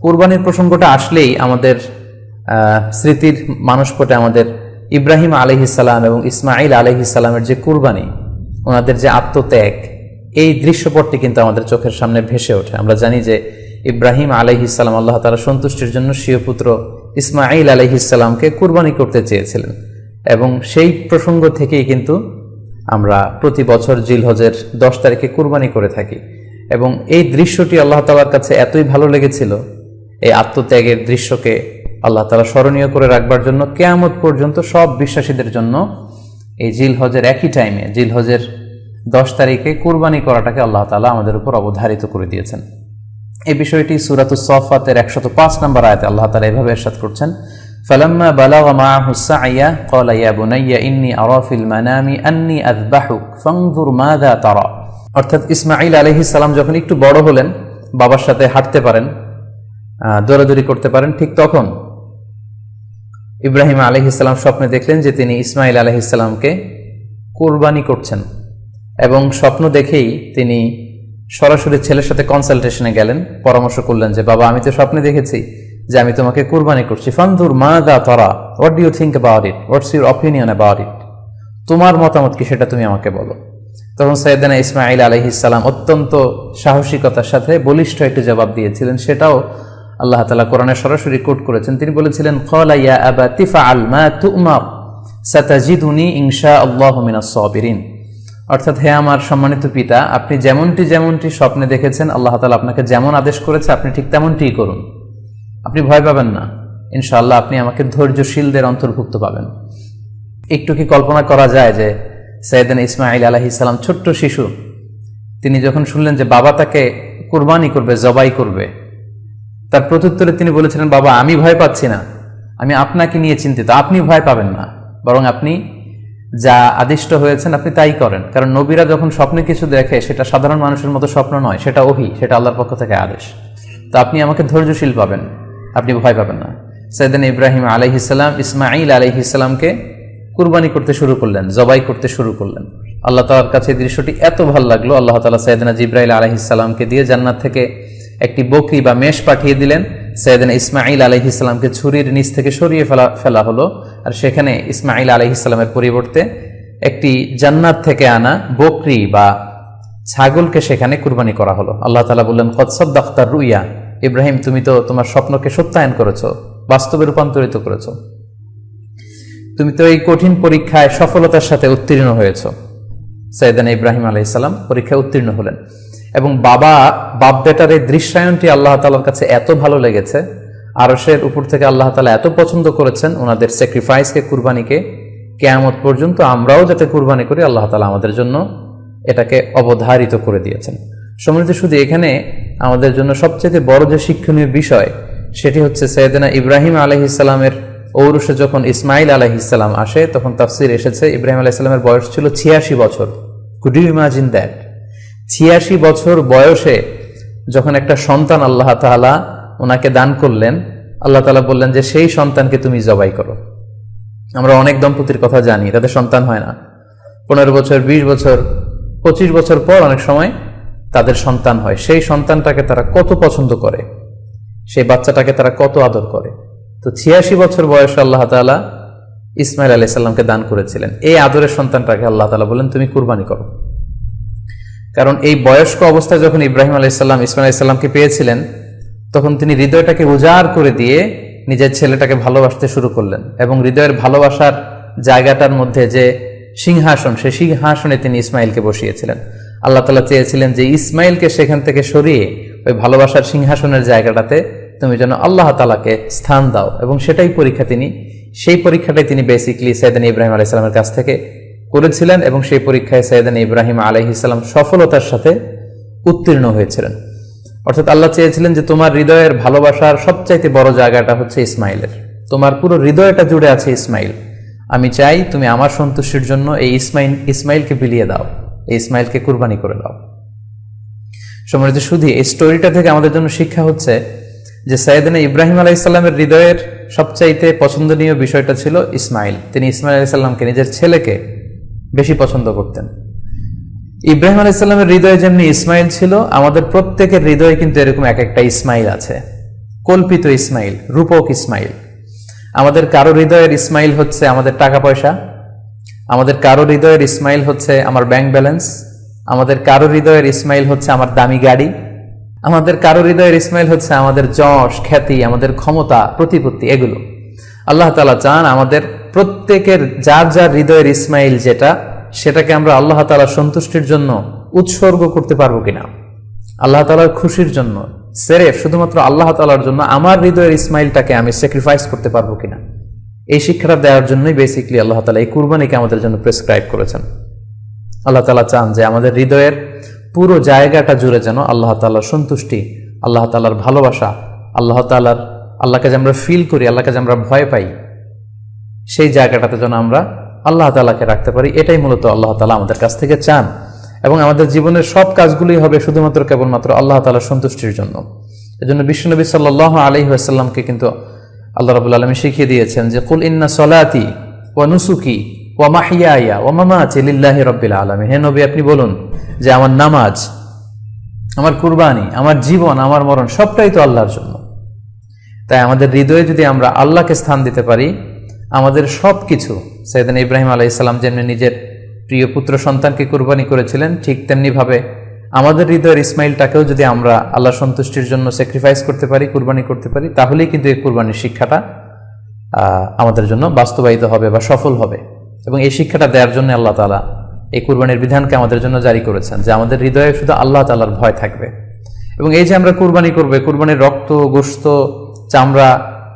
কোরবানির প্রসঙ্গটা আসলেই আমাদের স্মৃতির মানসপটে আমাদের ইব্রাহিম আলহিসাল্লাম এবং ইসমাইল আলহিসাল্লামের যে কুরবানি, ওনাদের যে আত্মত্যাগ, এই দৃশ্যপটটি কিন্তু আমাদের চোখের সামনে ভেসে ওঠে। আমরা জানি যে ইব্রাহিম আলহিসাল্লাম আল্লাহ তালা সন্তুষ্টির জন্য স্বীয় পুত্র ইসমাইল আলহিসাল্লামকে কুরবানি করতে চেয়েছিলেন এবং সেই প্রসঙ্গ থেকেই কিন্তু আমরা প্রতি বছর জিলহজের দশ তারিখে কুরবানি করে থাকি। এবং এই দৃশ্যটি আল্লাহ তালার কাছে এতই ভালো লেগেছিল এই আত্মত্যাগের দৃশ্যকে আল্লাহ তালা স্মরণীয় করে রাখবার জন্য কেয়ামত পর্যন্ত সব বিশ্বাসীদের জন্য এই জিল হজের একই টাইমে জিল হজের দশ তারিখে কুরবানি করাটাকে আল্লাহ তালা আমাদের উপর অবধারিত করে দিয়েছেন। এই বিষয়টি সুরাত সফাতের একশত পাঁচ নম্বর আয়তে আল্লাহ তালা এভাবে এরশাদ করছেন, ফালাম্মা বালাগ মাআহু সাইয়া ক্বালা ইয়া বুনাইয়া ইন্নী আরা ফিল মানামি আন্নী আযবাহুক ফানজুর মাযা তারা। অর্থাৎ ইসমাঈল আলাইহিস সালাম যখন একটু বড় হলেন, বাবার সাথে হাঁটতে পারেন দৌড়াদৌড়ি করতে পারেন ঠিক তখন। ইব্রাহিম আলহিসাল্লাম স্বপ্নে দেখলেন যে তিনি ইসমাইল আলহিসাল্লামকে কোরবানি করছেন এবং স্বপ্ন দেখেই তিনি সরাসরি ছেলের সাথে কনসালটেশনে গেলেন, পরামর্শ করলেন যে, বাবা, আমি তো স্বপ্নে দেখেছি যে আমি তোমাকে কুরবানি করছি। ফান্দুর মা দা তরা what do you think about it what's your opinion about it তোমার মতামত কি সেটা তুমি আমাকে বলো। তখন সৈয়দানা ইসমাইল আলহিসাল্লাম অত্যন্ত সাহসিকতার সাথে বলিষ্ঠ একটি জবাব দিয়েছিলেন। সেটাও আল্লাহ তালা কোরআনে সরাসরি কোট করেছেন। তিনি বলেছিলেন খলা ইয়া আবা তিফা আল মা তুমার, সাতাজিদুনি ইনশা আল্লাহ মিনাস সাবিরিন। অর্থাৎ, হে আমার সম্মানিত পিতা, আপনি যেমনটি যেমনটি স্বপ্নে দেখেছেন, আল্লাহ তালা আপনাকে যেমন আদেশ করেছে, আপনি ঠিক তেমনটিই করুন। আপনি ভয় পাবেন না। ইনশাআল্লাহ আপনি আমাকে ধৈর্যশীলদের অন্তর্ভুক্ত পাবেন। একটু কি কল্পনা করা যায় যে সৈয়দান ইসমাইল আলাহিসাল্লাম ছোট্ট শিশু, তিনি যখন শুনলেন যে বাবা তাকে কুরবানি করবে, জবাই করবে তার প্রত্যুত্তরে তিনি বলেছিলেন, বাবা, আমি ভয় পাচ্ছি না। আমি আপনাকে নিয়ে চিন্তিত। আপনি ভয় পাবেন না। বরং আপনি যা আদিষ্ট হয়েছেন, আপনি তাই করেন। কারণ নবীরা যখন স্বপ্নে কিছু দেখে, সেটা সাধারণ মানুষের মতো স্বপ্ন নয়, সেটা ওহি, সেটা আল্লাহর পক্ষ থেকে আদেশ। তো আপনি আমাকে ধৈর্যশীল পাবেন। আপনি ভয় পাবেন না। সৈয়দান ইব্রাহিম আলহিসাল্লাম ইসমাইল আলহিসাল্লামকে কুরবানি করতে শুরু করলেন, জবাই করতে শুরু করলেন। আল্লাহ তালার কাছে দৃশ্যটি এত ভালো লাগল। আল্লাহ তালা সৈয়দনা জিব্রাইল আলহিসাল্লামকে দিয়ে জান্নাত থেকে একটি বকরি বা মেষ পাঠিয়ে দিলেন। সৈয়দনা ইসমাইল আলহিসাল্লামকে ছুরির নিচ থেকে সরিয়ে ফেলা ফেলা হলো। আর সেখানে ইসমাইল আলহিসাল্লামের পরিবর্তে একটি জান্নাত থেকে আনা বকরি বা ছাগলকে সেখানে কুরবানি করা হলো। আল্লাহ তালা বললেন কৎসব দাক্তার রুইয়া। ইব্রাহিম, তুমি তো তোমার স্বপ্নকে সত্যায়ন করেছ, বাস্তবে রূপান্তরিত করেছ। তুমি তো এই কঠিন পরীক্ষায় সফলতার সাথে উত্তীর্ণ হয়েছ। সৈয়দান ইব্রাহিম আলাইসাল্লাম পরীক্ষায় উত্তীর্ণ হলেন। এবং বাবা বাপ বেটার এই দৃশ্যায়নটি আল্লাহ তালার কাছে এত ভালো লেগেছে। আরসের উপর থেকে আল্লাহ তালা এত পছন্দ করেছেন ওনাদের স্যাক্রিফাইসকে কুরবানিকে। কেয়ামত পর্যন্ত আমরাও যাতে কুরবানি করি, আল্লাহ তালা আমাদের জন্য এটাকে অবধারিত করে দিয়েছেন। সমৃদ্ধ শুধু এখানে আমাদের জন্য সবচেয়ে বড় যে শিক্ষণীয় বিষয়, সেটি হচ্ছে সৈয়দনা ইব্রাহিম আলহিসাল্লামের ঔরসে যখন ইসমাইল আলহিসাল্লাম আসে, তখন তাফসির এসেছে, ইব্রাহিম আলাইসাল্লামের বয়স ছিল ছিয়াশি বছর। কুড ইউ ইমাজিন দ্যাট ছিয়াশি বছর বয়সে যখন একটা সন্তান আল্লাহ তাআলা ওনাকে দান করলেন, আল্লাহ তাআলা বললেন যে সেই সন্তানকে তুমি জবাই করো। আমরা অনেক দম্পতির কথা জানি, তাদের সন্তান হয় না। পনেরো বছর, বিশ বছর, পঁচিশ বছর পর অনেক সময় তাদের সন্তান হয়। সেই সন্তানটাকে তারা কত পছন্দ করে, সেই বাচ্চাটাকে তারা কত আদর করে। তো ছিয়াশি বছর বয়সে আল্লাহ তালা ইসমাইল আলি সাল্লামকে দান করেছিলেন। এই আদরের সন্তানটাকে আল্লাহ তালা বলেন তুমি কুরবানি করো। কারণ এই বয়স্ক অবস্থায় যখন ইব্রাহিম আলাইসাল্লাম ইসমাইল আলাইসাল্লামকে পেয়েছিলেন, তখন তিনি হৃদয়টাকে উজাড় করে দিয়ে নিজের ছেলেটাকে ভালোবাসতে শুরু করলেন এবং হৃদয়ের ভালোবাসার জায়গাটার মধ্যে যে সিংহাসন, সেই সিংহাসনে তিনি ইসমাইলকে বসিয়েছিলেন। আল্লাহ তালা চেয়েছিলেন যে ইসমাইলকে সেখান থেকে সরিয়ে ওই ভালোবাসার সিংহাসনের জায়গাটাতে তুমি যেন আল্লাহ তালাকে স্থান দাও। এবং সেটাই পরীক্ষা তিনি, সেই পরীক্ষাটাই তিনি বেসিকলি সৈয়দান ইব্রাহিম আলাইসালামের কাছ থেকে করেছিলেন এবং সেই পরীক্ষায় সৈয়দান ইব্রাহিম আলাইহিসাল্লাম সফলতার সাথে উত্তীর্ণ হয়েছিলেন। অর্থাৎ আল্লাহ চেয়েছিলেন যে তোমার হৃদয়ের ভালোবাসার সবচাইতে বড় জায়গাটা হচ্ছে ইসমাইলের। তোমার পুরো হৃদয়টা জুড়ে আছে ইসমাইল। আমি চাই তুমি আমার সন্তুষ্টির জন্য এই ইসমাইল, ইসমাইলকে বিলিয়ে দাও। এই ইসমাইলকে কুরবানি করে দাও। সম্মানিত শুধু এই স্টোরিটা থেকে আমাদের জন্য শিক্ষা হচ্ছে যে সাইদিনা ইব্রাহিম আলাইসাল্লামের হৃদয়ের সবচাইতে পছন্দনীয় বিষয়টা ছিল ইসমাইল। তিনি ইসমাইল আলাইসাল্লামকে নিজের ছেলেকে বেশি পছন্দ করতেন। ইব্রাহিম আলাইসাল্লামের হৃদয়ে যেমনি ইসমাইল ছিল, আমাদের প্রত্যেকের হৃদয়ে কিন্তু এরকম এক একটা ইসমাইল আছে। কল্পিত ইসমাইল, রূপক ইসমাইল। আমাদের কারও হৃদয়ের ইসমাইল হচ্ছে আমাদের টাকা পয়সা। আমাদের কারও হৃদয়ের ইসমাইল হচ্ছে আমার ব্যাংক ব্যালেন্স। আমাদের কারও হৃদয়ের ইসমাইল হচ্ছে আমার দামি গাড়ি। আমাদের কারও হৃদয়ের ইসমাইল হচ্ছে আমাদের যশ, খ্যাতি, আমাদের ক্ষমতা, প্রতিপত্তি, এগুলো। আল্লাহ তালা চান আমাদের প্রত্যেকের যার যার হৃদয়ের ইসমাইল যেটা, সেটাকে আমরা আল্লাহ তালা সন্তুষ্টির জন্য উৎসর্গ করতে পারব কিনা? আল্লাহ তালার খুশির জন্য, সেরেফ শুধুমাত্র আল্লাহ তালার জন্য আমার হৃদয়ের ইসমাইলটাকে আমি স্যাক্রিফাইস করতে পারব কিনা? এই শিক্ষাটা দেওয়ার জন্যই বেসিকলি আল্লাহ তালা এই কুরবানিকে আমাদের জন্য প্রেসক্রাইব করেছেন। আল্লাহ তালা চান যে আমাদের হৃদয়ের পুরো জায়গাটা জুড়ে যেন আল্লাহ তালার সন্তুষ্টি, আল্লাহ তালার ভালোবাসা, আল্লাহ তালার আল্লাহকে যে আমরা ফিল করি, আল্লাহকে যে আমরা ভয় পাই সেই জায়গাটাতে যেন আমরা আল্লাহ তালাকে রাখতে পারি, এটাই মূলত আল্লাহ তালা আমাদের কাছ থেকে চান। এবং আমাদের জীবনের সব কাজগুলোই হবে শুধুমাত্র কেবলমাত্র আল্লাহ তালার সন্তুষ্টির জন্য। এজন্য বিশ্বনবী সাল্লাহ আলহি আসাল্লামকে কিন্তু আল্লাহ রাবুল আলমী শিখিয়ে দিয়েছেন যে, কুল ইন্না সলাতি ও নুসুকি ও মাহিয়া ও মামাচি লিল্লাহি রব্বিল আলমী হে নবী, আপনি বলুন যে, আমার নামাজ, আমার কুরবানি, আমার জীবন, আমার মরণ সবটাই তো আল্লাহর জন্য। তাই আমাদের হৃদয়ে যদি আমরা আল্লাহকে স্থান দিতে পারি আমাদের সব কিছু সৈয়দান ইব্রাহিম আলাইসাল্লাম যেমনি নিজের প্রিয় পুত্র সন্তানকে কুরবানি করেছিলেন, ঠিক তেমনিভাবে আমাদের হৃদয়ের ইসমাইলটাকেও যদি আমরা আল্লাহ সন্তুষ্টির জন্য স্যাক্রিফাইস করতে পারি, কুরবানি করতে পারি, তাহলেই কিন্তু এই কুরবানির শিক্ষাটা আমাদের জন্য বাস্তবায়িত হবে বা সফল হবে। এবং এই শিক্ষাটা দেওয়ার জন্য আল্লাহ তালা এই কুরবানির বিধানকে আমাদের জন্য জারি করেছেন, যে আমাদের হৃদয়ে শুধু আল্লাহ তালার ভয় থাকবে। এবং এই যে আমরা কুরবানি করবে, কুরবানির রক্ত গোস্ত চামড়া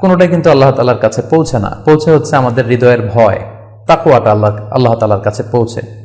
কোনোটাই কিন্তু আল্লাহ তালার কাছে পৌঁছে না। পৌঁছে হচ্ছে আমাদের হৃদয়ের ভয়। তাকুয়াটা আল্লাহ আল্লাহ তালার কাছে পৌঁছে।